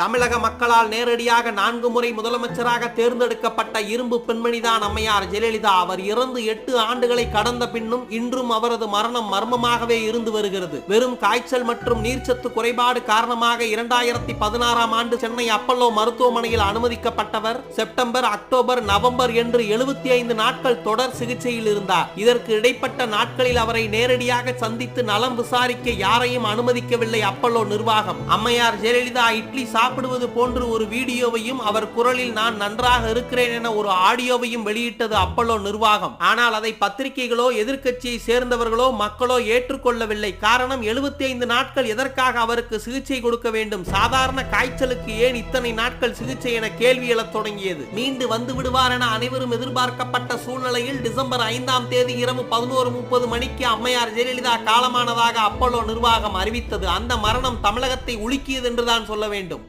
தமிழக மக்களால் நேரடியாக நான்கு முறை முதலமைச்சராக தேர்ந்தெடுக்கப்பட்ட இரும்பு பெண்மணிதான் அம்மையார் ஜெயலலிதா. அவர் இறந்து எட்டு ஆண்டுகளை கடந்த பின்னும் இன்றும் அவரது மரணம் மர்மமாகவே இருந்து வருகிறது. வெறும் காய்ச்சல் மற்றும் நீர்ச்சத்து குறைபாடு காரணமாக இரண்டாயிரத்தி பதினாறாம் ஆண்டு சென்னை அப்பல்லோ மருத்துவமனையில் அனுமதிக்கப்பட்டவர் செப்டம்பர் அக்டோபர் நவம்பர் என்று எழுபத்தி ஐந்து நாட்கள் தொடர் சிகிச்சையில் இருந்தார். இதற்கு இடைப்பட்ட நாட்களில் அவரை நேரடியாக சந்தித்து நலம் விசாரிக்க யாரையும் அனுமதிக்கவில்லை அப்பல்லோ நிர்வாகம். அம்மையார் ஜெயலலிதா இட்லி சாப்பிடுவது போன்று ஒரு வீடியோவையும் அவர் குரலில் நான் நன்றாக இருக்கிறேன் என ஒரு ஆடியோவையும் வெளியிட்டது அப்பல்லோ நிர்வாகம். ஆனால் அதை பத்திரிகைகளோ எதிர்க்கட்சியை சேர்ந்தவர்களோ மக்களோ ஏற்றுக்கொள்ளவில்லை. காரணம் 75 நாட்கள் எதற்காக அவருக்கு சிகிச்சை கொடுக்க வேண்டும்? சாதாரண காய்ச்சலுக்கு ஏன் இத்தனை நாட்கள் சிகிச்சை என கேள்வி எழத் தொடங்கியது? மீண்டு வந்து விடுவார் என அனைவரும் எதிர்பார்க்கப்பட்ட சூழ்நிலையில் டிசம்பர் ஐந்தாம் தேதி இரவு பதினோரு முப்பது மணிக்கு அம்மையார் ஜெயலலிதா காலமானதாக அப்பல்லோ நிர்வாகம் அறிவித்தது. அந்த மரணம் தமிழகத்தை உலுக்கியது என்றுதான் சொல்ல வேண்டும்.